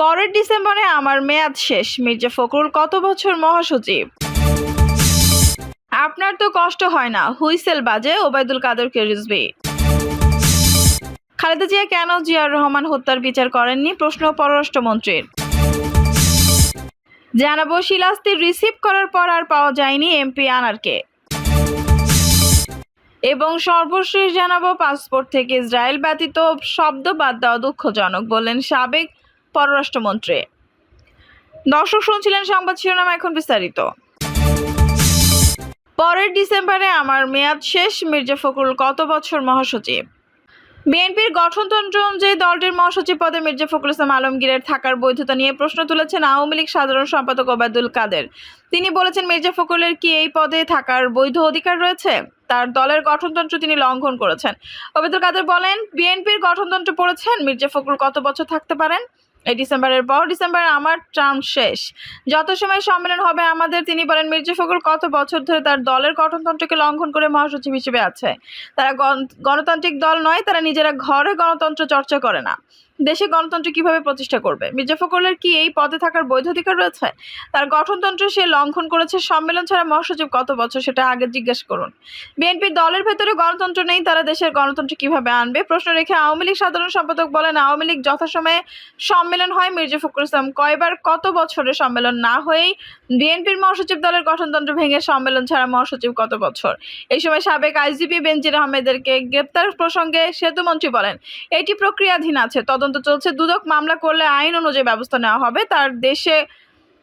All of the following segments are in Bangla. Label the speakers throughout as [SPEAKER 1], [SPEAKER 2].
[SPEAKER 1] পরের ডিসেম্বরে আমার মেয়াদ শেষ। মির্জা ফখরুল কত বছর মহাসচিব? আপনার তো কষ্ট হয় না। হুইসেল বাজে ওবায়দুল কাদেরকে রিজবি খালেদা জিয়া কেন জিয়ার রহমান হত্যার বিচার করেননি? প্রশ্ন পররাষ্ট্রমন্ত্রীর। জানাব শিলাস্তি রিসিভ করার পর আর পাওয়া যায়নি এমপি আনারকে। এবং সর্বশেষ জানাব পাসপোর্ট থেকে ইসরায়েল ব্যতীত শব্দ বাদ দেওয়া দুঃখজনক, বললেন সাবেক পররাষ্ট্রমন্ত্রী। দর্শক শুনছিলেন সংবাদ শিরোনাম এখন বিস্তারিত। পরের ডিসেম্বরে আমার মেয়াদ শেষ, মির্জা ফখরুল কত বছর মহাসচিব? বিএনপির গঠনতন্ত্র অনুযায়ী দলটির মহাসচিব পদে মির্জা ফখরুল ইসলাম আলমগীরের থাকার বৈধতা নিয়ে প্রশ্ন তুলেছেন আওয়ামী লীগ সাধারণ সম্পাদক ওবায়দুল কাদের। তিনি বলেছেন, মির্জা ফখরুলের কি এই পদে থাকার বৈধ অধিকার রয়েছে? তার দলের গঠনতন্ত্র তিনি লঙ্ঘন করেছেন। ওবায়দুল কাদের বলেন, বিএনপির গঠনতন্ত্র পড়েছেন, মির্জা ফখরুল কত বছর থাকতে পারেন? এই ডিসেম্বরের পর ডিসেম্বরে আমার টার্ম শেষ। যত সময় সম্মেলন হবে, আমাদের, তিনি বলেন, মির্জা ফখরুল কত বছর ধরে তার দলের গঠনতন্ত্রকে লঙ্ঘন করে মহাসচিব হিসেবে আছে। তারা গণ- গণতান্ত্রিক দল নয়, তারা নিজেরা ঘরে গণতন্ত্র চর্চা করে না। দেশে গণতন্ত্র কীভাবে প্রতিষ্ঠা করবে? মির্জা ফখরুলের কি এই পদে থাকার বৈধ অধিকার রয়েছে? তার গঠনতন্ত্র সে লঙ্ঘন করেছে, সম্মেলন ছাড়া মহাসচিব কত বছর সেটা আগে জিজ্ঞেস করুন। বিএনপির দলের ভেতরে গণতন্ত্র নেই, তারা দেশের গণতন্ত্র কীভাবে আনবে? প্রশ্ন রেখে আওয়ামী লীগ সাধারণ সম্পাদক বলেন, আওয়ামী লীগ যথাসময়ে সম্মেলন হয় মির্জা ফখরুল ইসলাম। কয়বার কত বছরের সম্মেলন না হয়েই বিএনপির মহাসচিব দলের গঠনতন্ত্র ভেঙে সম্মেলন ছাড়া মহাসচিব কত বছর? এই সময় সাবেক আইজিপি বেনজির আহমেদেরকে গ্রেপ্তার প্রসঙ্গে সেতুমন্ত্রী বলেন, এটি প্রক্রিয়াধীন আছে, তদন্ত চলছে। দুদক মামলা করলে আইন অনুযায়ী ব্যবস্থা নেওয়া হবে। তার দেশে,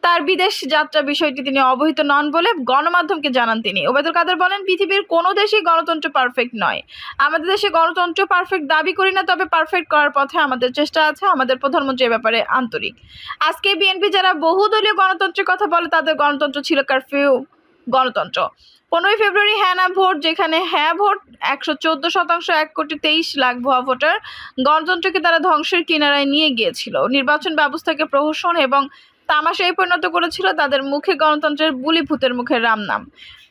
[SPEAKER 1] তার বিদেশ যাত্রা বিষয়টি তিনি অবহিত নন বলে গণমাধ্যমকে জানান তিনি। ওবায়দুল কাদের বলেন, পৃথিবীর কোনো দেশেই গণতন্ত্র পারফেক্ট নয়। আমাদের দেশে গণতন্ত্র পারফেক্ট দাবি করি না, তবে পারফেক্ট করার পথে আমাদের চেষ্টা আছে, আমাদের প্রধানমন্ত্রী এ ব্যাপারে আন্তরিক। আজকে বিএনপি যারা বহুদলীয় গণতন্ত্রের কথা বলে, তাদের গণতন্ত্র ছিল কারফিউ গণতন্ত্র। পনেরোই ফেব্রুয়ারি হ্যাঁ না ভোট, যেখানে হ্যাঁ ভোট একশো চোদ্দ শতাংশ এক কোটি তেইশ লাখ ভুয়া ভোটার গণতন্ত্রকে তারা ধ্বংসের কিনারায় নিয়ে গিয়েছিল। নির্বাচন ব্যবস্থাকে প্রহসন এবং তামাশায় পরিণত করেছিল তাদের মুখে গণতন্ত্রের বুলি ভূতের মুখে রাম নাম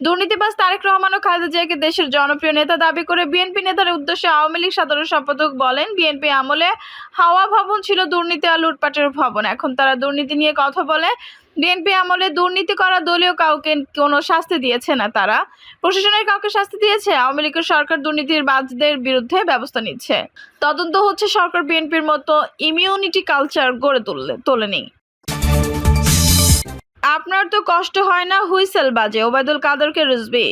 [SPEAKER 1] দুর্নীতিবাজ তারেক রহমান ও খালেদা জিয়াকে দেশের জনপ্রিয় নেতা দাবি করে বিএনপি নেতার উদ্দেশ্যে আওয়ামী লীগ সাধারণ সম্পাদক বলেন, বিএনপি আমলে হাওয়া ভবন ছিল দুর্নীতি আর লুটপাটের ভবন। এখন তারা দুর্নীতি নিয়ে কথা বলে বিএনপি আমলে দুর্নীতি করা দলীয় কাউকে কোনো শাস্তি দিয়েছে না তারা? প্রশাসনের কাউকে শাস্তি দিয়েছে? আওয়ামী লীগের সরকার দুর্নীতির বাজদের বিরুদ্ধে ব্যবস্থা নিচ্ছে। তদন্ত হচ্ছে সরকার বিএনপির মতো ইমিউনিটি কালচার গড়ে তুললে, তোলেনি। আপনার তো কষ্ট হয় না হুইসেল বাজে, ওবায়দুল কাদেরকে রিজবি।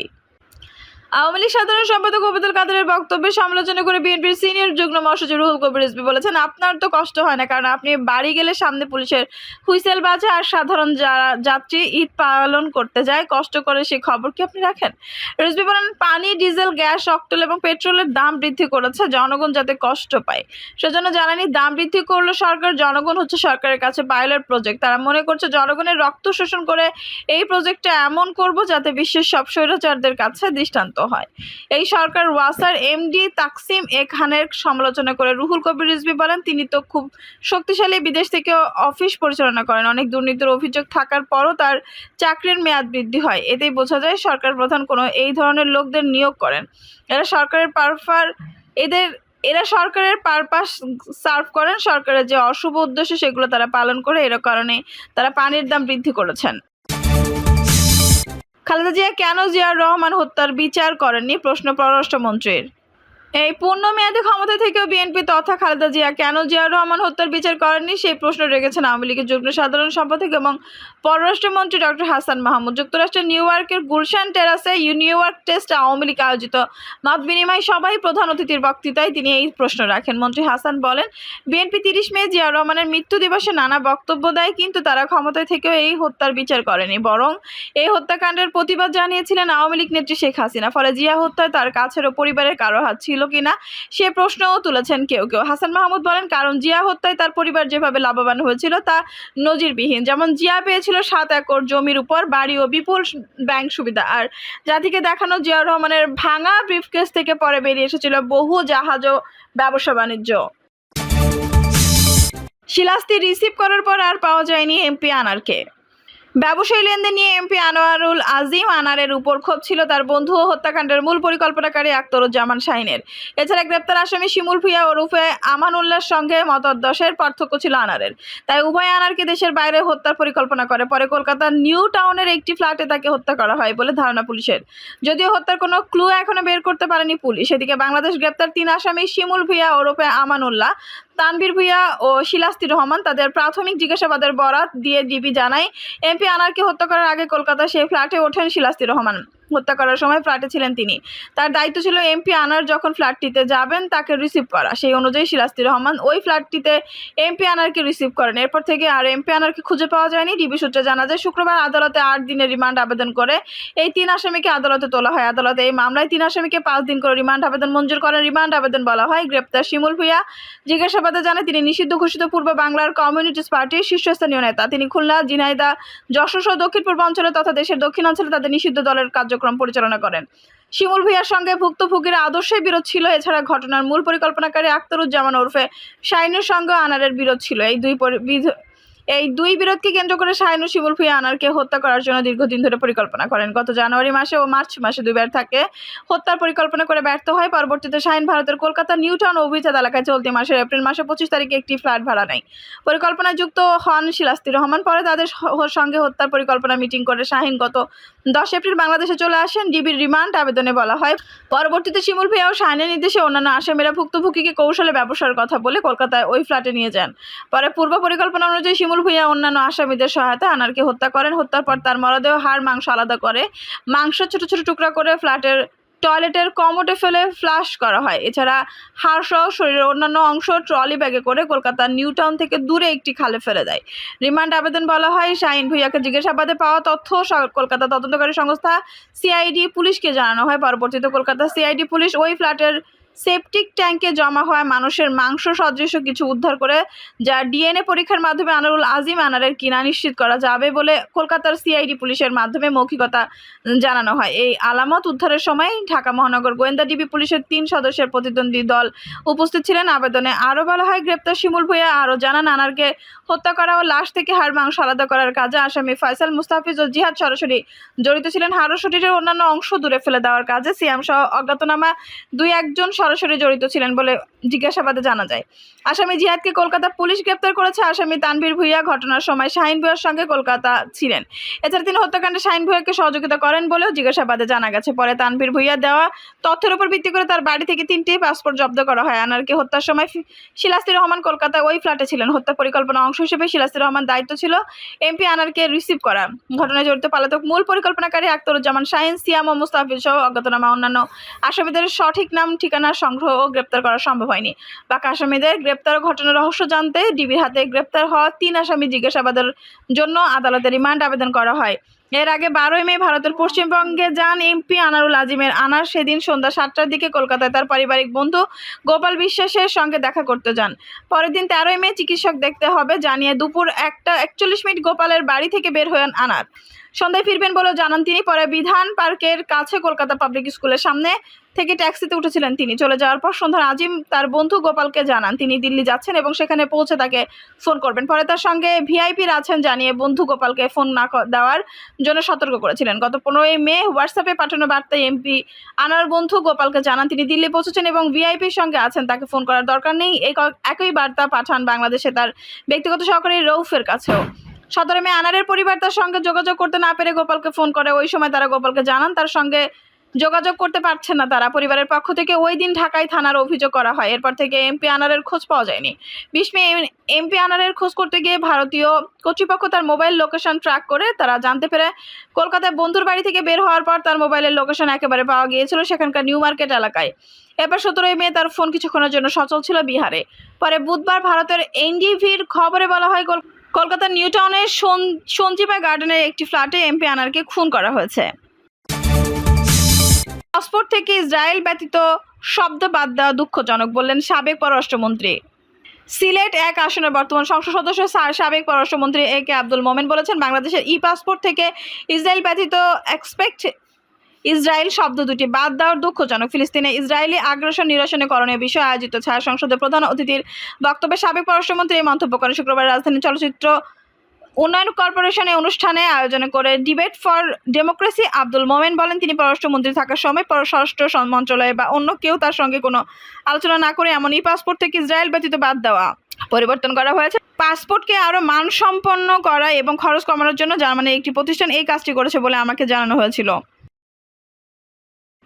[SPEAKER 1] আওয়ামী লীগ সাধারণ সম্পাদক ওবায়দুল কাদেরের বক্তব্যের সমালোচনা করে বিএনপির সিনিয়র যুগ্ম মহাসচিব রুহুল কবির রিজবি বলেছেন, আপনার তো কষ্ট হয় না, কারণ আপনি বাড়ি গেলে সামনে পুলিশের হুইসেল বাজে আর সাধারণ যারা যাত্রী ঈদ পালন করতে যায়, কষ্ট করে সেই খবর কি আপনি রাখেন? রিজবি বলেন, পানি, ডিজেল, গ্যাস, অক্টেল এবং পেট্রোলের দাম বৃদ্ধি করেছে, জনগণ যাতে কষ্ট পায়। সেজন্য জ্বালানি দাম বৃদ্ধি করল সরকার, জনগণ হচ্ছে সরকারের কাছে পাইলট প্রজেক্ট। তারা মনে করছে জনগণের রক্ত শোষণ করে এই প্রজেক্টটা এমন করব যাতে বিশ্বের সব স্বৈরাচারদের কাছে দৃষ্টান্ত। হয়। এই সরকার ওয়াসার এমডি তাকসিম এ খানের সমালোচনা করে রুহুল কবির রিজভি বলেন, তিনি তো খুব শক্তিশালী বিদেশ থেকে অফিস পরিচালনা করেন। অনেক দুর্নীতির অভিযোগ থাকার পরও তার চাকরির মেয়াদ বৃদ্ধি হয়। এতেই বোঝা যায় সরকার প্রধান কোনো এই ধরনের লোকদের নিয়োগ করেন। এরা সরকারের পারফার, এদের, এরা সরকারের পারপাস সার্ভ করেন। সরকারের যে অশুভ উদ্দেশ্য সেগুলো তারা পালন করে। এর কারণে তারা পানির দাম বৃদ্ধি করেছেন। খালেদা জিয়া কেন জিয়ার রহমান হত্যার বিচার করেননি? প্রশ্ন পররাষ্ট্রমন্ত্রীর। এই পূর্ণ মেয়াদে ক্ষমতা থেকেও বিএনপি তথা খালেদা জিয়া কেন জিয়ার রহমান হত্যার বিচার করেননি সেই প্রশ্ন রেখেছেন আওয়ামী লীগের যুগ্ম সাধারণ সম্পাদক এবং পররাষ্ট্রমন্ত্রী ডক্টর হাসান মাহমুদ। যুক্তরাষ্ট্রের নিউ ইয়র্কের Gulshan টেরাসে New York state Awami League আয়োজিত মত বিনিময় সভায় প্রধান অতিথির বক্তৃতায় তিনি এই প্রশ্ন রাখেন। মন্ত্রী হাসান বলেন, বিএনপি তিরিশ মে জিয়াউর রহমানের মৃত্যু দিবসে নানা বক্তব্য দেয়, কিন্তু তারা ক্ষমতায় থেকেও এই হত্যার বিচার করেনি। বরং এই হত্যাকাণ্ডের প্রতিবাদ জানিয়েছিলেন আওয়ামী লীগ নেত্রী শেখ হাসিনা। ফলে জিয়া হত্যায় তার কাছের ও পরিবারের কারও হাত ছিল কিনা সে প্রশ্নও তুলেছেন কেউ কেউ। হাসান মাহমুদ বলেন, কারণ জিয়া হত্যায় তার পরিবার যেভাবে লাভবান হয়েছিল তা নজিরবিহীন। যেমন জিয়া পেয়েছিল সাত একর জমির উপর বাড়ি ও বিপুল ব্যাংক সুবিধা। আর জাতিকে দেখানো, জিয়াউর রহমানের ভাঙা ব্রিফকেস থেকে পরে বেরিয়ে এসেছিল বহু জাহাজ ও ব্যবসা বাণিজ্য। শিলাস্তি রিসিভ করার পর আর পাওয়া যায়নি এমপি আনারকে। ব্যবসায়ী লেনদেন নিয়ে এমপি আনোয়ারুল আজিম আনারের উপর ক্ষোভ ছিল তার বন্ধু ও হত্যাকাণ্ডের মূল পরিকল্পনাকারী আক্তরুজ্জামান শাহিনের। এছাড়া গ্রেপ্তার আসামি শিমুল ভুইয়া ওরফে আমানুল্লাহর সঙ্গে মতদ্দশের পার্থক্য ছিল আনারের। তাই উভয় আনারকে দেশের বাইরে হত্যার পরিকল্পনা করে। পরে কলকাতার নিউ টাউনের একটি ফ্ল্যাটে তাকে হত্যা করা হয় বলে ধারণা পুলিশের। যদিও হত্যার কোনো ক্লু এখনও বের করতে পারেনি পুলিশ। এদিকে বাংলাদেশ গ্রেপ্তার তিন আসামি শিমুল ভুইয়া ওরফে আমানুল্লাহ তানভীর ভুইয়া ও শিলাস্তি রহমান তাদের প্রাথমিক জিজ্ঞাসাবাদের বরাত দিয়ে ডিবি জানায়, এমপি আনারকে হত্যা করার আগে কলকাতা সেই ফ্ল্যাটে ওঠেন শিলাস্তি রহমান। হত্যা করার সময় ফ্ল্যাটে ছিলেন তিনি। তার দায়িত্ব ছিল এমপি আনার যখন ফ্ল্যাটটিতে যাবেন তাকে রিসিভ করা। সেই অনুযায়ী শিলাস্তি রহমান ওই ফ্ল্যাটটিতে এমপি আনারকে রিসিভ করেন। এরপর থেকে আর এমপি আনারকে খুঁজে পাওয়া যায়নি। ডিবি সূত্রে জানা যায়, শুক্রবার আদালতে আট দিনের রিমান্ড আবেদন করে এই তিন আসামিকে আদালতে তোলা হয়। আদালতে এই মামলায় তিন আসামিকে পাঁচ দিন করে রিমান্ড আবেদন মঞ্জুর করেন। রিমান্ড আবেদন বলা হয় গ্রেপ্তার শিমুল ভুইয়া। জিজ্ঞাসাবাদে জানায়, তিনি নিষিদ্ধ ঘোষিত পূর্ব বাংলার কমিউনিস্ট পার্টির শীর্ষস্থানীয় নেতা। তিনি খুলনা ঝিনাইদা যশোর দক্ষিণ পূর্ব অঞ্চলে তথা দেশের দক্ষিণাঞ্চলে তাদের নিষিদ্ধ দলের কার্যক্রম পরিচালনা করেন। শিমুল ভূঁইয়ার সঙ্গে ভুক্তভোগীর আদর্শের বিরোধ ছিল, এছাড়া ঘটনার মূল পরিকল্পনাকারী আখতারুজ্জামান ওরফে শাইনের সঙ্গে আনারের বিরোধ ছিল। এই দুই এই দুই বিরোধকে কেন্দ্র করে শাহিন ও শিমুল ভুইয়া আনারকে হত্যা করার জন্য দীর্ঘদিন ধরে পরিকল্পনা করেন। গত জানুয়ারি মাসে ও মার্চ মাসে দুইবার থাকে। হত্যার পরিকল্পনা করে ব্যর্থ হয়। পরবর্তীতে শাহিন ভারতের কলকাতা নিউ টাউন অভিজাত এলাকায় চলতি মাসের এপ্রিল মাসে পঁচিশ তারিখে একটি ফ্ল্যাট ভাড়া নেয়। পরিকল্পনায় যুক্ত হন শিলাস্তি রহমান। পরে তাদের সঙ্গে হত্যার পরিকল্পনা মিটিং করে শাহিন গত দশ এপ্রিল বাংলাদেশে চলে আসেন। ডিবির রিমান্ড আবেদনে বলা হয়, পরবর্তীতে শিমুল ভুইয়া ও শাহিনের নির্দেশে অন্যান্য আসামিরা ভুক্তভোগীকে কৌশলে ব্যবসার কথা বলে কলকাতায় ওই ফ্ল্যাটে নিয়ে যান। পরে পূর্ব পরিকল্পনা অনুযায়ী শিমুল ভুইয়া অন্যান্য আসামিদের সহায়তা আনারকে হত্যা করেন। হত্যার পর তার মরদেহ, হাড়, মাংস আলাদা করে। মাংস ছোট ছোট টুকরা করে ফ্ল্যাটের টয়লেটের কমোটে ফেলে ফ্লাশ করা হয়। এছাড়া হাড় সহ শরীরের অন্যান্য অংশ ট্রলি ব্যাগে করে কলকাতার নিউ টাউন থেকে দূরে একটি খালে ফেলে দেয়। রিমান্ড আবেদন বলা হয়। শাহিন ভুইয়াকে জিজ্ঞাসাবাদে পাওয়া তথ্য কলকাতা তদন্তকারী সংস্থা সিআইডি পুলিশকে জানানো হয়। পরবর্তীতে কলকাতা সিআইডি পুলিশ ওই ফ্ল্যাটের সেপটিক ট্যাঙ্কে জমা হওয়া মানুষের মাংস সদৃশ কিছু উদ্ধার করে, যা ডিএনএ পরীক্ষার মাধ্যমে আনারুল আজিম আনারের কিনা নিশ্চিত করা যাবে বলে কলকাতার সিআইডি পুলিশের মাধ্যমে মৌখিকতা জানানো হয়। এই আলামত উদ্ধারের সময় ঢাকা মহানগর গোয়েন্দা ডিবি পুলিশের তিন সদস্যের প্রতিদ্বন্দ্বী দল উপস্থিত ছিলেন। আবেদনে আরও বলা হয়, গ্রেপ্তার শিমুল ভুইয়া আরও জানান, আনারকে হত্যা করা ও লাশ থেকে হাড় মাংস আলাদা করার কাজে আসামি ফয়সাল মুস্তাফিজ ও জিহাদ সরাসরি জড়িত ছিলেন। হাড় শরীরের অন্যান্য অংশ দূরে ফেলে দেওয়ার কাজে সিয়াম সহ অজ্ঞাতনামা দুই একজন সরাসরি জড়িত ছিলেন বলে জিজ্ঞাসাবাদে জানা যায়। আসামি জিহাদকে কলকাতা পুলিশ গ্রেপ্তার করেছে। আসামি তানভীর ভুইয়া ঘটনার সময় শাহিন ভুইয়ার সঙ্গে কলকাতা ছিলেন। এছাড়া তিনি হত্যাকাণ্ডে শাহিন ভুইয়াকে সহযোগিতা করেন বলেও জিজ্ঞাসাবাদে জানা গেছে। পরে তানভীর ভুইয়া দেওয়া তথ্যের উপর ভিত্তি করে তার বাড়ি থেকে তিনটি পাসপোর্ট জব্দ করা হয়। আনারকে হত্যার সময় শিলাস্তি রহমান কলকাতায় ওই ফ্ল্যাটে ছিলেন। হত্যা পরিকল্পনা অংশ হিসেবে শিলাস্তি রহমান দায়িত্ব ছিল এমপি আনারকে রিসিভ করা। ঘটনায় জড়িত পালাতক মূল পরিকল্পনাকারী আক্তরুজ্জামান শাহিন, সিয়াম ও মুস্তাফিজ সহ অজ্ঞাতনামা অন্যান্য আসামিদের সঠিক নাম, ঠিকানা সংগ্রহ ও গ্রেপ্তার করা সম্ভব হয়নি। বাকি আসামিদের গ্রেপ্তার ঘটনার রহস্য জানতে ডিবির হাতে গ্রেপ্তার হওয়া তিন আসামি জিজ্ঞাসাবাদের জন্য আদালতে রিমান্ড আবেদন করা হয়। এর আগে বারোই মে ভারতের পশ্চিমবঙ্গে যান এমপি আনারুল আজিমের আনার সেদিন সন্ধ্যা সাতটার দিকে কলকাতায় তার পারিবারিক বন্ধু গোপাল বিশ্বাসের সঙ্গে দেখা করতে যান। পরের দিন তেরোই মে চিকিৎসক দেখতে হবে। জানিয়ে দুপুর একটা একচল্লিশ মিনিট গোপালের বাড়ি থেকে বের হন আনার। সন্ধ্যায় ফিরবেন বলেও জানান তিনি। পরে বিধান পার্কের কাছে কলকাতা পাবলিক স্কুলের সামনে থেকে ট্যাক্সিতে উঠেছিলেন তিনি। চলে যাওয়ার পর সন্ধ্যার আজিম তার বন্ধু গোপালকে জানান, তিনি দিল্লি যাচ্ছেন এবং সেখানে পৌঁছে তাকে ফোন করবেন। পরে তার সঙ্গে ভিআইপির আছেন জানিয়ে বন্ধু গোপালকে ফোন না দেওয়ার জন্য সতর্ক করেছিলেন। গত পনেরোই মে হোয়াটসঅ্যাপে পাঠানো বার্তায় এমপি আনার বন্ধু গোপালকে জানান, তিনি দিল্লি পৌঁছেছেন এবং ভিআইপির সঙ্গে আছেন, তাকে ফোন করার দরকার নেই। একই বার্তা পাঠান বাংলাদেশে তার ব্যক্তিগত সহকারী রৌফের কাছেও। সতেরো মেয়ে আনারের পরিবার তার সঙ্গে যোগাযোগ করতে না পেরে গোপালকে ফোন করে। ওই সময় তারা গোপালকে জানান, তার সঙ্গে যোগাযোগ করতে পারছেন না তারা। পরিবারের পক্ষ থেকে ওই দিন ঢাকায় থানার অভিযোগ করা হয়। এরপর থেকে এমপি আনারের খোঁজ পাওয়া যায়নি। বিশ মে এমপি আনারের খোঁজ করতে গিয়ে ভারতীয় কর্তৃপক্ষ তার মোবাইল লোকেশন ট্র্যাক করে তারা জানতে পেরে কলকাতায় বন্ধুর বাড়ি থেকে বের হওয়ার পর তার মোবাইলের লোকেশন একেবারে পাওয়া গিয়েছিল সেখানকার নিউ মার্কেট এলাকায়। এরপর সতেরোই মে তার ফোন কিছুক্ষণের জন্য সচল ছিল বিহারে। পরে বুধবার ভারতের এনডিভির খবরে বলা হয় কল- কলকাতার নিউ টাউনের সঞ্জীবা গার্ডেনের একটি ফ্ল্যাটে এমপি আনারকে খুন করা হয়েছে। পাসপোর্ট থেকে ইসরায়েল ব্যতীত শব্দ বাদ দেওয়া দুঃখজনক বললেন সাবেক পররাষ্ট্রমন্ত্রী। সিলেট এক আসনের বর্তমান সংসদ সদস্য সাবেক পররাষ্ট্রমন্ত্রী এ কে আব্দুল মোমেন বলেছেন, বাংলাদেশের ই পাসপোর্ট থেকে ইসরায়েল ব্যতীত এক্সপেক্ট ইসরায়েল শব্দ দুটি বাদ দেওয়ার দুঃখজনক। ফিলিস্তিনে ইসরায়েলি আগ্রাসন নিরসনে বিষয়ে আয়োজিত ছায়া সংসদের প্রধান অতিথির বক্তব্যে সাবেক পররাষ্ট্রমন্ত্রী এই মন্তব্য করেন। শুক্রবার রাজধানী চলচ্চিত্র উন্নয়ন কর্পোরেশন এই অনুষ্ঠানে আয়োজন করে debate for democracy Abdul Momen বলেন, তিনি পররাষ্ট্রমন্ত্রী থাকার সময় পররাষ্ট্র মন্ত্রণালয় বা অন্য কেউ তার সঙ্গে কোনো আলোচনা না করে এমনই পাসপোর্ট থেকে ইসরায়েল ব্যতীত বাদ দেওয়া পরিবর্তন করা হয়েছে। পাসপোর্টকে আরও মানসম্পন্ন করা এবং খরচ কমানোর জন্য জার্মানির একটি প্রতিষ্ঠান এই কাজটি করেছে বলে আমাকে জানানো হয়েছিল।